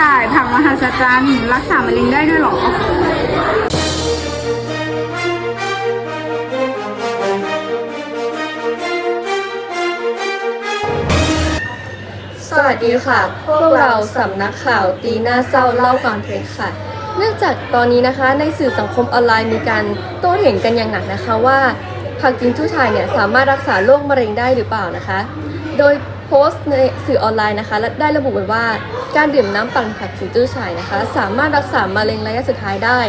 ช่ายผักมหัศจรรย์รักษามะเร็งได้ด้วยหรอ สวัสดีค่ะ พวกเราสำนักข่าวตีหน้าเศร้าเล่าความเท็จค่ะ เนื่องจากตอนนี้นะคะในสื่อสังคมออนไลน์มีการโต้เถียงกันอย่างหนักนะคะว่าผักจิงจู้ชายเนี่ยสามารถรักษาโรคมะเร็งได้หรือเปล่านะคะ โดย โพสต์ในสื่อออนไลน์นะคะและได้ระบุไว้ว่า การดื่มน้ำปั่นผักจิงจู้ชายนะคะ สามารถรักษามะเร็งระยะสุดท้ายได้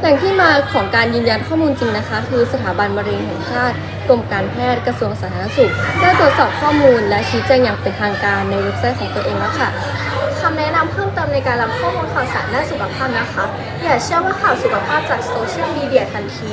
แหล่งที่มาของการยืนยันข้อมูลจริงนะคะ คือสถาบันมะเร็งแห่งชาติกรมการแพทย์กระทรวงสาธารณสุข ได้ตรวจสอบข้อมูลและชี้แจงอย่างเป็นทางการในเว็บไซต์ของตัวเองแล้วค่ะ คำแนะนำเพิ่มเติมในการรับข้อมูลข่าวสารด้านสุขภาพนะคะ อย่าเชื่อว่าข่าวสุขภาพจากโซเชียลมีเดียทันที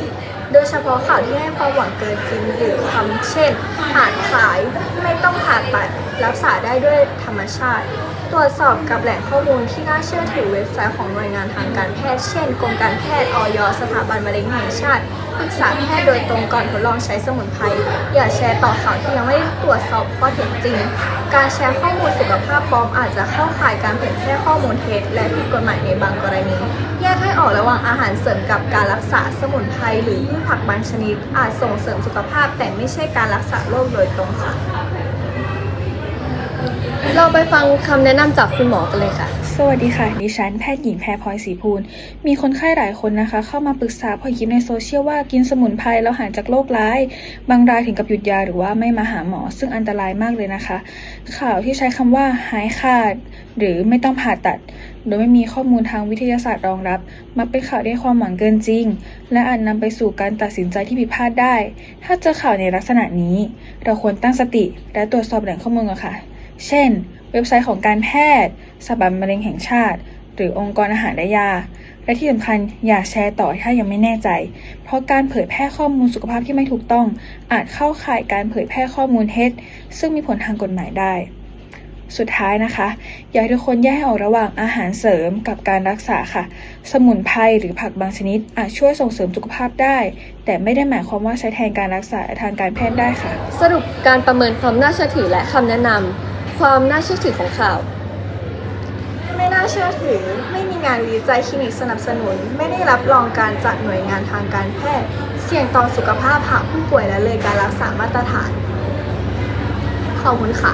โดยเฉพาะข่าวที่ให้ความหวังเกินจริงหรือคำเช่นหานขายไม่ต้องผ่าตัดรักษาได้ด้วยธรรมชาติ รวจสอบกับแหล่งข้อมูลที่น่าเชื่อถือเว็บไซต์ของหน่วยงานทางการแพทย์ เช่น กรมการแพทย์ออย สถาบันมะเร็งแห่งชาติ ปรึกษาแพทย์โดยตรงก่อนทดลองใช้สมุนไพร อย่าแชร์ต่อข่าวที่ยังไม่ได้ตรวจสอบข้อเท็จจริง การแชร์ข้อมูลสุขภาพปลอมอาจจะเข้าข่ายการเผยแพร่ข้อมูลเท็จและผิดกฎหมายในบางกรณี แยกให้ออกระหว่างอาหารเสริมกับการรักษาสมุนไพรหรือพืชผักบางชนิด อาจส่งเสริมสุขภาพแต่ไม่ใช่การรักษาโรคโดยตรงค่ะ เราไปฟังคำแนะนำจากคุณหมอกันเลยค่ะ สวัสดีค่ะ ดิฉันแพทย์หญิงแพรพลอยศรีภูล มีคนไข้หลายคนนะคะ เข้ามาปรึกษาพอคิดในโซเชียลว่ากินสมุนไพรแล้วหายจากโรคร้าย บางรายถึงกับหยุดยาหรือว่าไม่มาหาหมอ ซึ่งอันตรายมากเลยนะคะ ข่าวที่ใช้คำว่าหายขาด หรือไม่ต้องผ่าตัด โดยไม่มีข้อมูลทางวิทยาศาสตร์รองรับ มักเป็นข่าวที่ให้ความหวังเกินจริง และอาจนำไปสู่การตัดสินใจที่ผิดพลาดได้ ถ้าเจอข่าวในลักษณะนี้ เราควรตั้งสติและตรวจสอบแหล่งข้อมูลก่อนค่ะ เช่น เว็บไซต์ของการแพทย์สถาบันมะเร็งแห่งชาติ หรือองค์กรอาหารและยา และที่สำคัญอย่าแชร์ต่อถ้ายังไม่แน่ใจ เพราะการเผยแพร่ข้อมูลสุขภาพที่ไม่ถูกต้อง อาจเข้าข่ายการเผยแพร่ข้อมูลเท็จ ซึ่งมีผลทางกฎหมายได้ สุดท้ายนะคะ อยากให้ทุกคนแยกให้ออกระหว่างอาหารเสริมกับการรักษาค่ะ สมุนไพรหรือผักบางชนิด อาจช่วยส่งเสริมสุขภาพได้ แต่ไม่ได้หมายความว่าใช้แทนการรักษาทางการแพทย์ได้ค่ะ สรุปการประเมินความน่าเชื่อถือและคำแนะนำ ความน่าเชื่อถือของข่าว ไม่น่าเชื่อถือ ไม่มีงานวิจัยคลินิกสนับสนุน ไม่ได้รับรองการจากหน่วยงานทางการแพทย์ เสี่ยงต่อสุขภาพหากผู้ป่วยและเลยการรักษามาตรฐาน ขอบคุณค่ะ